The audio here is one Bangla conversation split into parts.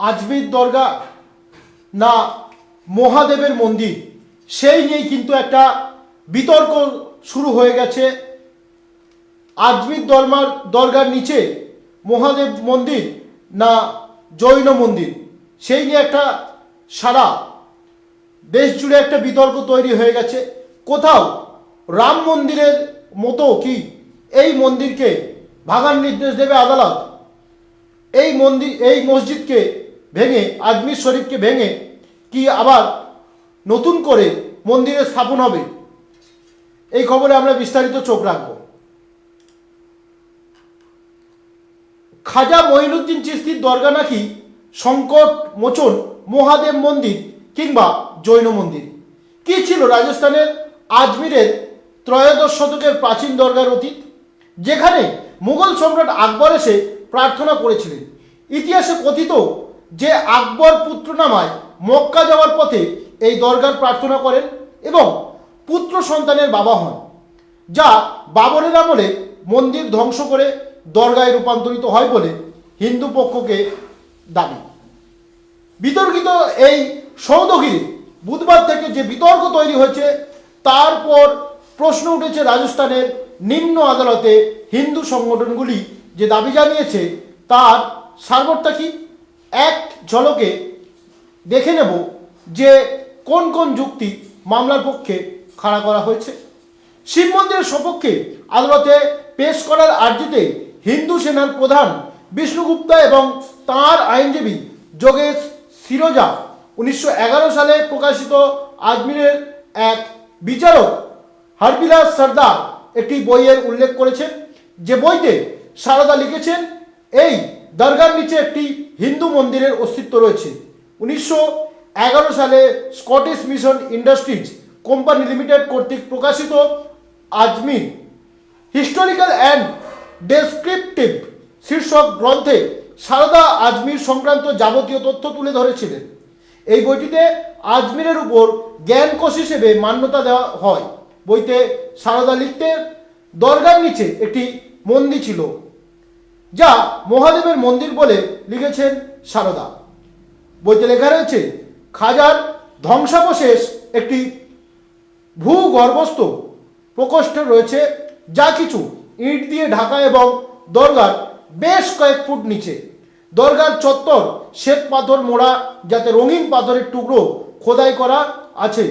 আজমির দরগা না মহাদেবের মন্দির, সেই নিয়েই কিন্তু একটা বিতর্ক শুরু হয়ে গেছে। আজমির দরমার, দরগার নিচে মহাদেব মন্দির না জৈন মন্দির, সেই নিয়ে একটা সারা দেশ জুড়ে একটা বিতর্ক তৈরি হয়ে গেছে। কোথাও রাম মন্দিরের মতো কি এই মন্দিরকে ভাঙার নির্দেশ দেবে আদালত? এই মন্দির, এই মসজিদকে ভেঙে আজমির শরীফকে ভেঙে কি আবার নতুন করে মন্দিরে স্থাপন হবে? এই খবরে আমরা বিস্তারিত চোখ রাখব। খাজা মঈনুদ্দিন চিস্তির দরগা নাকি সংকট, মোচন, মহাদেব মন্দির কিংবা জৈন মন্দির? কি ছিল রাজস্থানের আজমিরের ত্রয়োদশ শতকের প্রাচীন দরগার অতীত? যেখানে মুঘল সম্রাট আকবর এসে প্রার্থনা করেছিলেন। ইতিহাসে কথিত যে আকবর পুত্র নামায় মক্কা যাওয়ার পথে এই দরগার প্রার্থনা করেন এবং পুত্র সন্তানের বাবা হন, যা বাবরের আমলে মন্দির ধ্বংস করে দরগায় রূপান্তরিত হয় বলে হিন্দু পক্ষকে দাবি। বিতর্কিত এই সৌদগিরি বুধবার থেকে যে বিতর্ক তৈরি হয়েছে তারপর প্রশ্ন উঠেছে রাজস্থানের নিম্ন আদালতে হিন্দু সংগঠনগুলি যে দাবি জানিয়েছে, তার সারবরটা কি? এক ঝলকে দেখে নেব যে কোন কোন যুক্তি মামলার পক্ষে খাড়া করা হয়েছে। শিব মন্দিরের সপক্ষে আদালতে পেশ করার আর্জিতে হিন্দু সেনার প্রধান বিষ্ণুগুপ্তা এবং তাঁর আইনজীবী যোগেশ সিরোজা উনিশশো এগারো সালে প্রকাশিত আজমিরের এক বিচারক হরবিলাস সর্দার একটি বইয়ের উল্লেখ করেছেন। যে বইতে সারদা লিখেছেন, এই দরগার নিচে একটি হিন্দু মন্দিরের অস্তিত্ব রয়েছে। উনিশশো এগারো সালে Scottish mission industries company limited কর্তৃক প্রকাশিত আজমির হিস্টোরিক্যাল অ্যান্ড ডেসক্রিপটিভ শীর্ষক গ্রন্থে সারদা আজমির সংক্রান্ত যাবতীয় তথ্য তুলে ধরেছিলেন। এই বইটিতে আজমিরের উপর জ্ঞানকোষ হিসেবে মান্যতা দেওয়া হয়। বইতে সারদা লিখতে দরগার নিচে একটি মন্দির ছিল। যা মহাদেবের মন্দির বলে লিখেছেন সারদা। বইতে লেখা রয়েছে, খাজার ধ্বংসাবশেষ একটি ভূগর্ভস্থ প্রকোষ্ঠে রয়েছে, যা কিছু ইট দিয়ে ঢাকা এবং দরগার বেশ কয়েক ফুট নিচে। দরগার চত্বর শ্বেত পাথর মোড়া, যাতে রঙিন পাথরের টুকরো খোদাই করা আছে।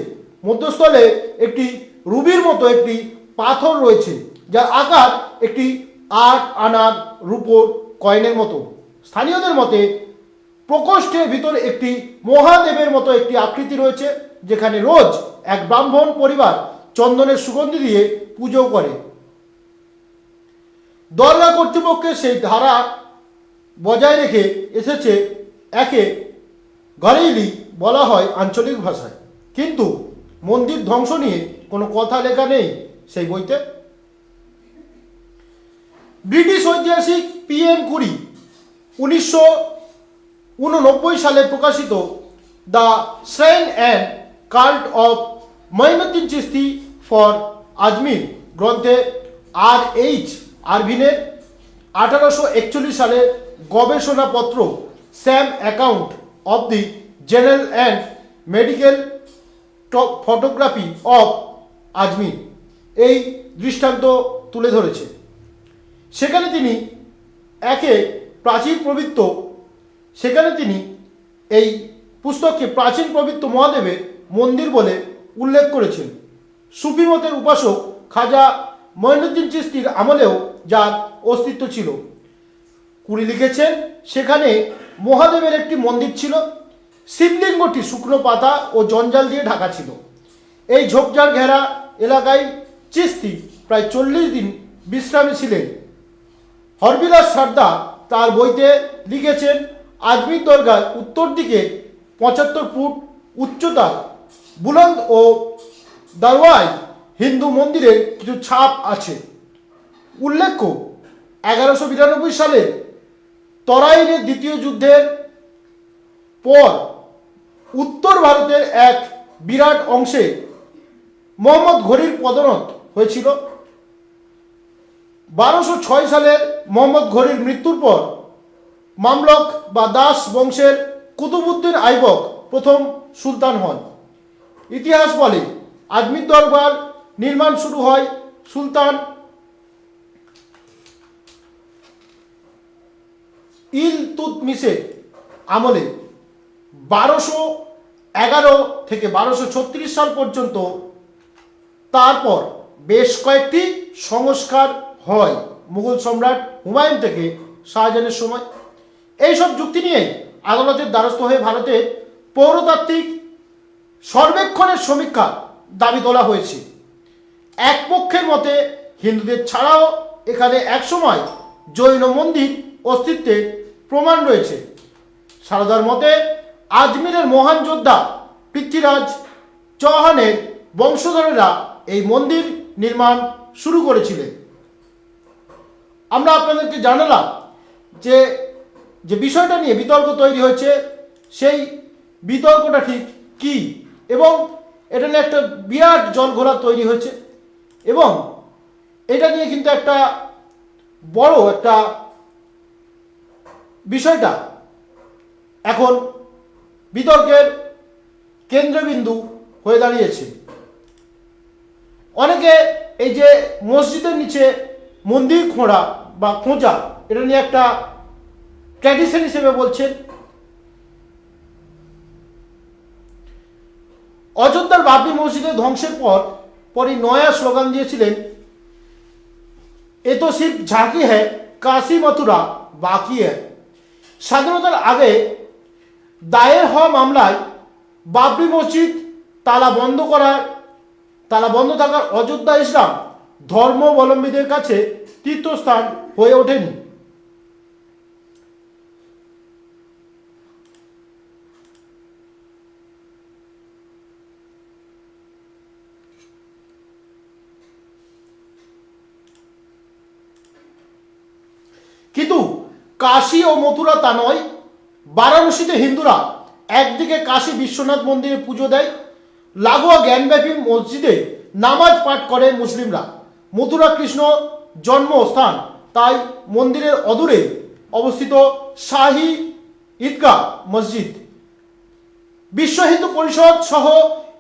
মধ্যস্থলে একটি রুবির মতো একটি পাথর রয়েছে, যার আকার একটি আট আনার রূপোর কয়েনের মতো। স্থানীয়দের মতে, প্রকোষ্ঠের ভিতরে একটি মহাদেবের মতো একটি আকৃতি রয়েছে, যেখানে রোজ এক ব্রাহ্মণ পরিবার চন্দনের সুগন্ধি দিয়ে পুজো করে। দরগা কর্তৃপক্ষের সেই ধারা বজায় রেখে এসেছে একে ঘরেইলি বলা হয় আঞ্চলিক ভাষায়। কিন্তু মন্দির ধ্বংস নিয়ে কোনো কথা লেখা নেই সেই বইতে। ব্রিটিশ ঐতিহাসিক পি এম কুরি উনিশশো উননব্বই সালে প্রকাশিত the shrine and cult of Moinuddin Chishti for Ajmer গ্রন্থে আর এইচ আরভিনের আঠারোশো একচল্লিশ সালে গবেষণাপত্র some account of the general and medical photography of Ajmer এই দৃষ্টান্ত তুলে ধরেছে। সেখানে তিনি একে প্রাচীন পবিত্র, সেখানে তিনি এই পুস্তককে প্রাচীন পবিত্র মহাদেবের মন্দির বলে উল্লেখ করেছেন। সুফি মতের উপাসক খাজা মঈনুদ্দিন চিস্তির আমলেও যার অস্তিত্ব ছিল। কুড়ি লিখেছেন, সেখানে মহাদেবের একটি মন্দির ছিল, শিবলিঙ্গটি শুকনো পাতা ও জঞ্জাল দিয়ে ঢাকা ছিল। এই ঝোপঝাড় ঘেরা এলাকায় চিস্তি প্রায় চল্লিশ দিন বিশ্রামে ছিলেন। হরবিলাস সর্দার তার বইতে লিখেছেন, আজমির দরগার উত্তর দিকে পঁচাত্তর ফুট উচ্চতা বুলন্দ ও দারওয়াই হিন্দু মন্দিরের কিছু ছাপ আছে। উল্লেখ্য, এগারোশো বিরানব্বই সালে তরাইনের দ্বিতীয় যুদ্ধের পর উত্তর ভারতের এক বিরাট অংশে মোহাম্মদ ঘড়ির পদনত হয়েছিল। বারোশো ছয় সালে মোহাম্মদ ঘড়ির মৃত্যুর পর মামলক বা দাস বংশের কুতুবুদ্দিন আইবক প্রথম সুলতান হন। ইতিহাস বলে, আজমির দরবার নির্মাণ শুরু হয় সুলতান ইল তুতমিসের আমলে। বারোশো এগারো থেকে বারোশো ছত্রিশ সাল পর্যন্ত তারপর বেশ কয়েকটি সংস্কার হয়। মুঘল সম্রাট হুমায়ুন থেকে শাহজাহানের সময়। এইসব যুক্তি নিয়ে আদালতের দ্বারস্থ হয়ে ভারতের পৌরতাত্ত্বিক সর্বেক্ষণের সমীক্ষা দাবি তোলা হয়েছে। এক পক্ষের মতে হিন্দুদের ছাড়াও এখানে একসময় জৈন মন্দির অস্তিত্বের প্রমাণ রয়েছে। সারদার মতে আজমিরের মহান যোদ্ধা পৃথ্বীরাজ চৌহানের বংশধরেরা এই মন্দির নির্মাণ শুরু করেছিলেন। আমরা আপনাদেরকে জানালাম যে যে বিষয়টা নিয়ে বিতর্ক তৈরি হয়েছে, সেই বিতর্কটা ঠিক কি? এবং এটা নিয়ে একটা বিরাট জলঘোলা তৈরি হয়েছে। এবং এটা নিয়ে কিন্তু একটা বড় একটা বিষয়টা এখন বিতর্কের কেন্দ্রবিন্দু হয়ে দাঁড়িয়েছে। অনেকে এই যে মসজিদের নিচে মন্দির খোঁড়া বা খোঁজা, এটা নিয়ে একটা ট্র্যাডিশন হিসেবে বলছেন। অযোধ্যার বাবরি মসজিদের ধ্বংসের পর, পরই নয়া স্লোগান দিয়েছিলেন, এ তো সির্ফ ঝাঁকি হ্যাঁ কাশি মথুরা বাকি হ্যাঁ স্বাধীনতার আগে দায়ের হওয়া মামলায় বাবরি মসজিদ তালা বন্ধ করার, তালা বন্ধ থাকার অযোধ্যা ইসলাম ধর্মাবলম্বীদের কাছে তীর্থস্থান হয়ে ওঠেনি। কিন্তু কাশী ও মথুরা তা নয়, বারাণসীতে হিন্দুরা একদিকে কাশী বিশ্বনাথ মন্দিরে পুজো দেয়, লাগোয়া জ্ঞানব্যাপী মসজিদে নামাজ পাঠ করে মুসলিমরা। মথুরা কৃষ্ণ জন্মস্থান, তাই মন্দিরের অদূরে অবস্থিত শাহী ঈদগাহ মসজিদ। বিশ্ব হিন্দু পরিষদ সহ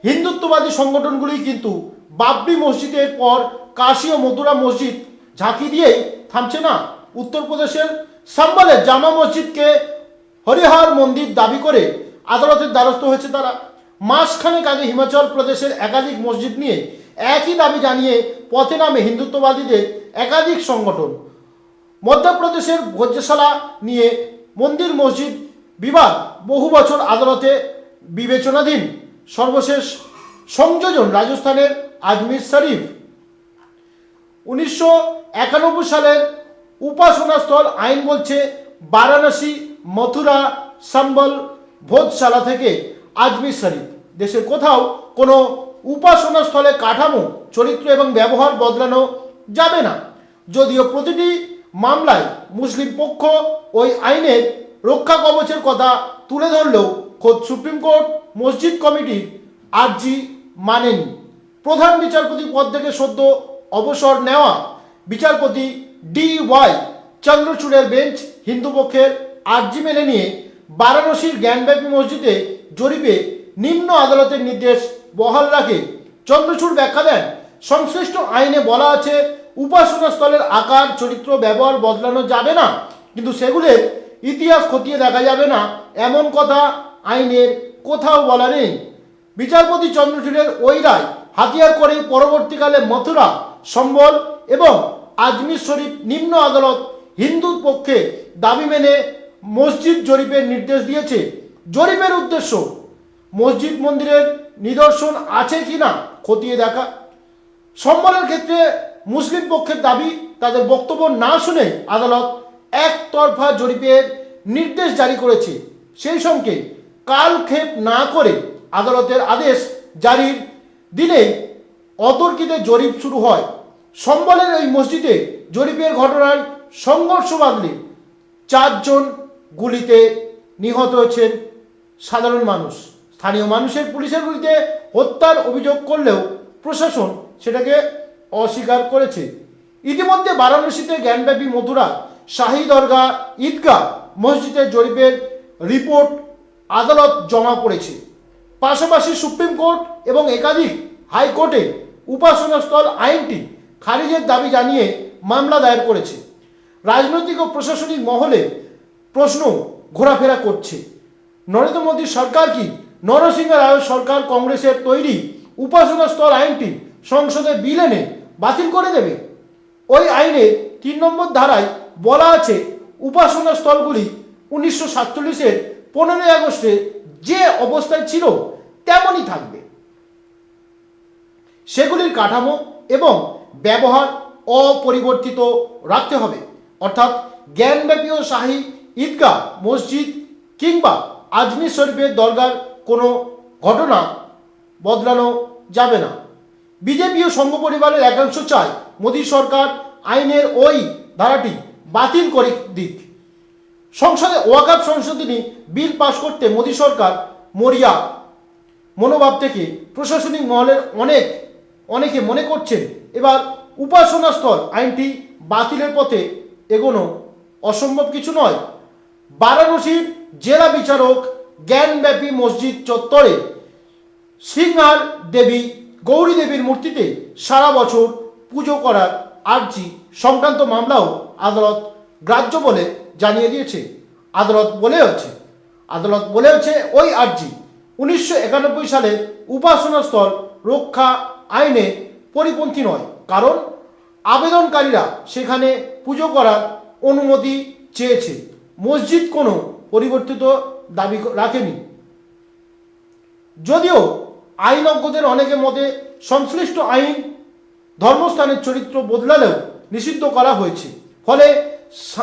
হিন্দুত্ববাদী সংগঠনগুলি কিন্তু বাবরি মসজিদের পর কাশী ও মথুরা মসজিদ ঝাঁকি দিয়েই থামছে না। উত্তরপ্রদেশের সম্বলের জামা মসজিদকে হরিহর মন্দির দাবি করে আদালতের দ্বারস্থ হয়েছে তারা। মাসখানেক আগে হিমাচল প্রদেশের একাধিক মসজিদ নিয়ে একই দাবি জানিয়ে পথে নামে হিন্দুত্ববাদীদের একাধিক সংগঠন। মধ্যপ্রদেশের ভোজ্যশালা নিয়ে মন্দির মসজিদ বিবাদ বহু বছর আদালতে বিবেচনাধীন। সর্বশেষ সংযোজন রাজস্থানের আজমির শরীফ। উনিশশো একানব্বই সালের উপাসনাস্থল আইন বলছে, বারাণসী, মথুরা, সম্বল ভোজশালা থেকে আজমির শরীফ। দেশের কোথাও কোনো উপাসনাস্থলে কাঠামো, চরিত্র এবং ব্যবহার বদলানো যাবে না। যদিও প্রতিটি মামলায় মুসলিম পক্ষ ওই আইনের রক্ষা কবচের কথা তুলে ধরলেও খোদ সুপ্রিম কোর্ট, মসজিদ কমিটির আর্জি মানেনি। প্রধান বিচারপতি পদ থেকে সদ্য অবসর নেওয়া বিচারপতি ডি ওয়াই চন্দ্রচূড়ের বেঞ্চ হিন্দু পক্ষের আর্জি মেনে নিয়ে বারাণসীর জ্ঞানব্যাপী মসজিদে জরিপে নিম্ন আদালতের নির্দেশ বহাল রাখে। চন্দ্রচূড় ব্যাখ্যা দেন, সংশ্লিষ্ট আইনে বলা আছে, উপাসনা স্থলের আকার, চরিত্র, ব্যবহার বদলানো যাবে না, কিন্তু সেগুলোর ইতিহাস খতিয়ে দেখা যাবে না, এমন কথা আইনের কোথাও বলা নেই। বিচারপতি চন্দ্রচূড়ের ওই রায় হাতিয়ার করে পরবর্তীকালে মথুরা, সম্বল এবং আজমির শরীফ নিম্ন আদালত হিন্দু পক্ষে দাবি মেনে মসজিদ জরিপের নির্দেশ দিয়েছে। জরিপের উদ্দেশ্য, মসজিদ মন্দিরের নিদর্শন আছে কি না খতিয়ে দেখা। সম্বলের ক্ষেত্রে মুসলিম পক্ষের দাবি, তাদের বক্তব্য না শুনে আদালত একতরফা জরিপের নির্দেশ জারি করেছে। সেই সঙ্গে কালক্ষেপ না করে আদালতের আদেশ জারির দিনেই অতর্কিতে জরিপ শুরু হয়। সম্বলের এই মসজিদে জরিপের ঘটনায় সংঘর্ষ বাঁধলে চারজন গুলিতে নিহত হয়েছেন সাধারণ মানুষ। স্থানীয় মানুষের পুলিশের বিরুদ্ধে হত্যার অভিযোগ করলেও প্রশাসন সেটাকে অস্বীকার করেছে। ইতিমধ্যে বারাণসীতে জ্ঞানব্যাপী মথুরা, শাহী দরগা, ঈদগাহ মসজিদের জরিপের রিপোর্ট আদালত জমা পড়েছে। পাশাপাশি সুপ্রিম কোর্ট এবং একাধিক হাইকোর্টে উপাসনাস্থল আইনটি খারিজের দাবি জানিয়ে মামলা দায়ের করেছে। রাজনৈতিক ও প্রশাসনিক মহলে প্রশ্ন ঘোরাফেরা করছে। নরেন্দ্র মোদীর সরকার কি নরসিংহ রায় সরকার কংগ্রেসের তৈরি উপাসনা স্থল আইনটি সংসদে বিল এনে বাতিল করে দেবে। ওই আইনে তিন নম্বর ধারায় বলা আছে, উপাসনা স্থলগুলি উনিশশো সাতচল্লিশের পনেরোই আগস্টে যে অবস্থায় ছিল তেমনই থাকবে। সেগুলির কাঠামো এবং ব্যবহার অপরিবর্তিত রাখতে হবে। অর্থাৎ জ্ঞানব্যাপী ও শাহী ঈদগাহ, মসজিদ কিংবা আজমির শরীফের দরগার কোনো ঘটনা বদলানো যাবে না। বিজেপি ও সংঘ পরিবারের একাংশ চায় মোদী সরকার আইনের ওই ধারাটি বাতিল করে দিক। সংসদে ওয়াকাপ সংশোধনী বিল পাশ করতে মোদী সরকার মরিয়া। মনোভাব থেকে প্রশাসনিক মহলের অনেক, অনেকে মনে করছেন এবার উপাসনা স্থল আইনটি বাতিলের পথে এগোনো অসম্ভব কিছু নয়। বারাণসীর জেলা বিচারক জ্ঞানব্যাপী মসজিদ চত্বরে সিংহার দেবী, গৌরী দেবীর মূর্তিতে সারা বছর পুজো করার আর্জি সংক্রান্ত মামলাও আদালত গ্রাহ্য বলে জানিয়ে দিয়েছে। আদালত বলে বলেওছে আদালত বলে বলেওছে ওই আর্জি উনিশশো একানব্বই সালের উপাসনা স্থল রক্ষা আইনে পরিপন্থী নয়। কারণ আবেদনকারীরা সেখানে পুজো করার অনুমতি চেয়েছে। মসজিদ কোনো পরিবর্তিত দাবি রাখেনি। যদিও আইনজ্ঞদের অনেকের মতে সংশ্লিষ্ট আইন ধর্মস্থানের চরিত্র বদলালেও নিষিদ্ধ করা হয়েছে। ফলে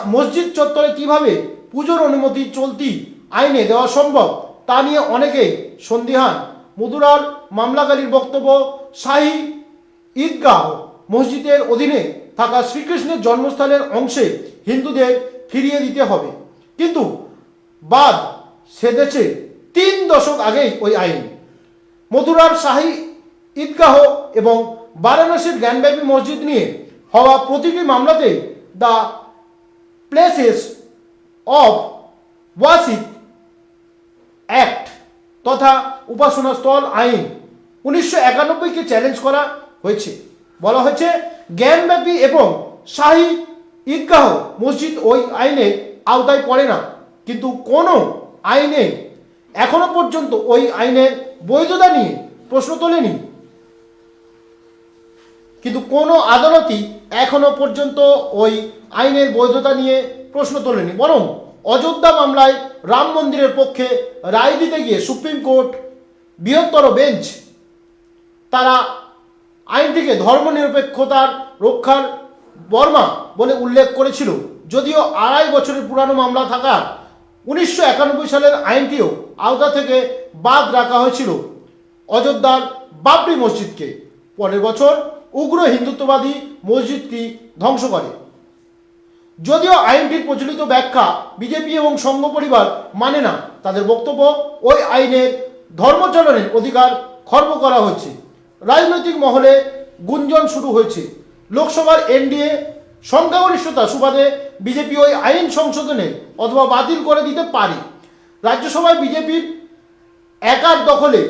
মসজিদ চত্বরে কীভাবে পুজোর অনুমতি চলতি আইনে দেওয়া সম্ভব তা নিয়ে অনেকেই সন্দিহান। মধুরার মামলাকারীর বক্তব্য, শাহী ঈদগাহ মসজিদের অধীনে থাকা শ্রীকৃষ্ণের জন্মস্থানের অংশে হিন্দুদের ফিরিয়ে দিতে হবে। কিন্তু বাদ সেদেছে তিন দশক আগেই ওই আইন। মথুরার শাহী ঈদগাহ এবং বারাণসীর জ্ঞানব্যাপী মসজিদ নিয়ে হওয়া প্রতিটি মামলাতে the places of worship act তথা উপাসনা স্থল আইন উনিশশো একানব্বইকে চ্যালেঞ্জ করা হয়েছে। বলা হয়েছে, জ্ঞানব্যাপী এবং শাহী ঈদগাহ মসজিদ ওই আইনের আওতায় পড়ে না। কিন্তু কোনো আইনে, এখনও পর্যন্ত ওই আইনের বৈধতা নিয়ে প্রশ্ন তোলেনি। কিন্তু কোনো আদালতই এখনও পর্যন্ত ওই আইনের বৈধতা নিয়ে প্রশ্ন তোলেনি। বরং অযোধ্যা মামলায় রাম মন্দিরের পক্ষে রায় দিতে গিয়ে সুপ্রিম কোর্ট বৃহত্তর বেঞ্চ তারা আইনটিকে ধর্মনিরপেক্ষতার রক্ষার বর্মা বলে উল্লেখ করেছিল। যদিও আড়াই বছরের পুরানো মামলা থাকার উনিশশো একানব্বই সালের আইনটিও আওতা থেকে বাদ রাখা হয়েছিল। অযোধ্যার বাবরি মসজিদকে। পরের বছর উগ্র হিন্দুত্ববাদী মসজিদটি ধ্বংস করে। যদিও আইনটির প্রচলিত ব্যাখ্যা বিজেপি এবং সংঘ পরিবার মানে না, তাদের বক্তব্য ওই আইনের ধর্মচলনের অধিকার খর্ব করা হয়েছে। রাজনৈতিক মহলে গুঞ্জন শুরু হয়েছে। লোকসভার এনডিএ সংখ্যাগরিষ্ঠতা সুবাদে বিজেপি ওই আইন সংশোধনে অথবা বাতিল করে দিতে পারে। রাজ্যসভায় বিজেপির একার দখলে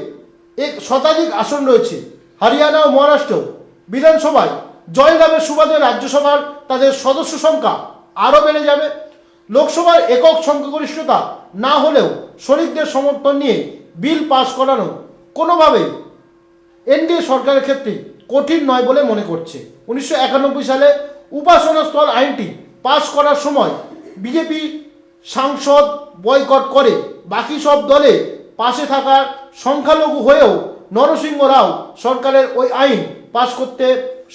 এক শতাধিক আসন রয়েছে। হরিয়ানা ও মহারাষ্ট্র বিধানসভায় জয়লাভের সুবাদে রাজ্যসভার তাদের সদস্য সংখ্যা আরও বেড়ে যাবে। লোকসভার একক সংখ্যাগরিষ্ঠতা না হলেও শরিকদের সমর্থন নিয়ে বিল পাস করানো কোনোভাবেই এনডিএ সরকারের ক্ষেত্রে কঠিন নয় বলে মনে করছে। উনিশশো একানব্বই সালে উপাসনা স্থল আইনটি পাশ করার সময় বিজেপি সাংসদ বয়কট করে। বাকি সব দলে পাশে থাকার সংখ্যালঘু হয়েও নরসিংহ রাও সরকারের ওই আইন পাশ করতে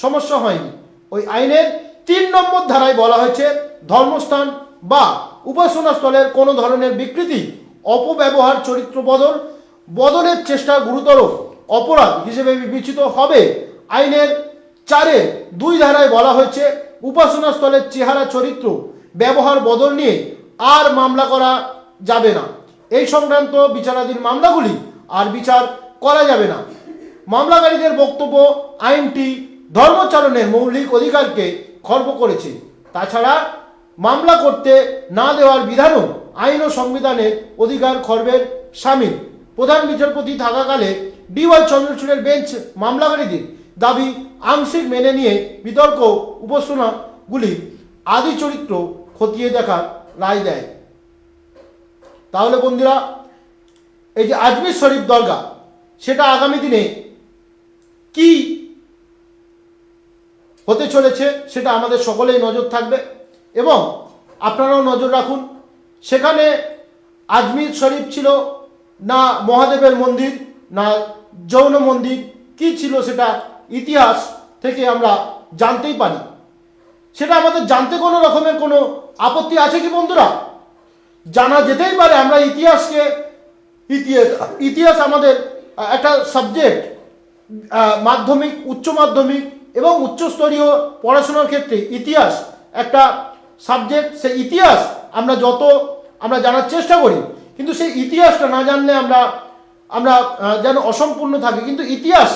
সমস্যা হয়নি। ওই আইনের তিন নম্বর ধারায় বলা হয়েছে, ধর্মস্থান বা উপাসনাস্থলের কোনো ধরনের বিকৃতি, অপব্যবহার, চরিত্র বদল, বদলের চেষ্টা গুরুতর অপরাধ হিসেবে বিবেচিত হবে। আইনের চারে দুই ধারায় বলা হয়েছে উপাসনা স্থলের চেহারা, চরিত্র, ব্যবহার, বদল নিয়ে আর মামলা করা যাবে না। এই সংক্রান্ত বিচারাধীন মামলাগুলি আর বিচার করা যাবে না। মামলাকারীদের বক্তব্য, আইনটি ধর্মচারণের মৌলিক অধিকারকে খর্ব করেছে। তাছাড়া মামলা করতে না দেওয়ার বিধানও আইন ও সংবিধানের অধিকার খর্বের সামিল। প্রধান বিচারপতি থাকাকালে ডিওয়াই চন্দ্রচূড়ের বেঞ্চ মামলাকারীদের দাবি আংশিক মেনে নিয়ে বিতর্ক উপাসনাগুলি আদি চরিত্র খতিয়ে দেখার রায় দেয়। তাহলে বন্ধুরা, এই যে আজমির শরীফ দরগা, সেটা আগামী দিনে কি হতে চলেছে সেটা আমাদের সকলেই নজর থাকবে এবং আপনারাও নজর রাখুন, সেখানে আজমির শরীফ ছিল না মহাদেবের মন্দির, না যৌন মন্দির, কি ছিল সেটা ইতিহাস থেকে আমরা জানতেই পারি। সেটা আমাদের জানতে কোনো রকমের কোনো আপত্তি আছে কি বন্ধুরা? জানা যেতেই পারে আমরা ইতিহাসকে ইতিহাস ইতিহাস আমাদের একটা সাবজেক্ট মাধ্যমিক, উচ্চ মাধ্যমিক এবং উচ্চস্তরীয় পড়াশোনার ক্ষেত্রে ইতিহাস একটা সাবজেক্ট সেই ইতিহাস আমরা যত, আমরা জানার চেষ্টা করি, কিন্তু সেই ইতিহাসটা না জানলে আমরা আমরা যেন অসম্পূর্ণ থাকি। কিন্তু ইতিহাস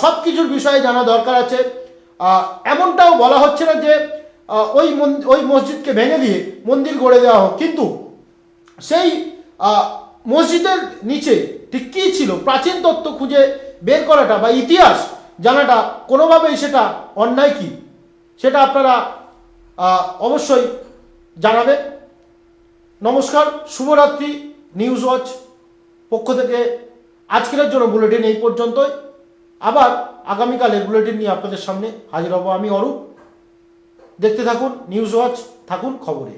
সব কিছুর বিষয়ে জানা দরকার আছে। এমনটাও বলা হচ্ছে না যে ওই ওই মসজিদকে ভেঙে দিয়ে মন্দির গড়ে দেওয়া হোক। কিন্তু সেই মসজিদের নিচে ঠিক কী ছিল? প্রাচীন তত্ত্ব খুঁজে বের করাটা বা ইতিহাস জানাটা কোনোভাবেই সেটা অন্যায় কি? সেটা আপনারা অবশ্যই জানাবেন নমস্কার, শুভরাত্রি, নিউজ ওয়াচ পক্ষ থেকে। আজকের জন্য বুলেটিন এই পর্যন্তই। আবার আগামীকালের বুলেটিন নিয়ে আপনাদের সামনে হাজির হব আমি অরূপ। দেখতে থাকুন নিউজ ওয়াচ থাকুন খবরে।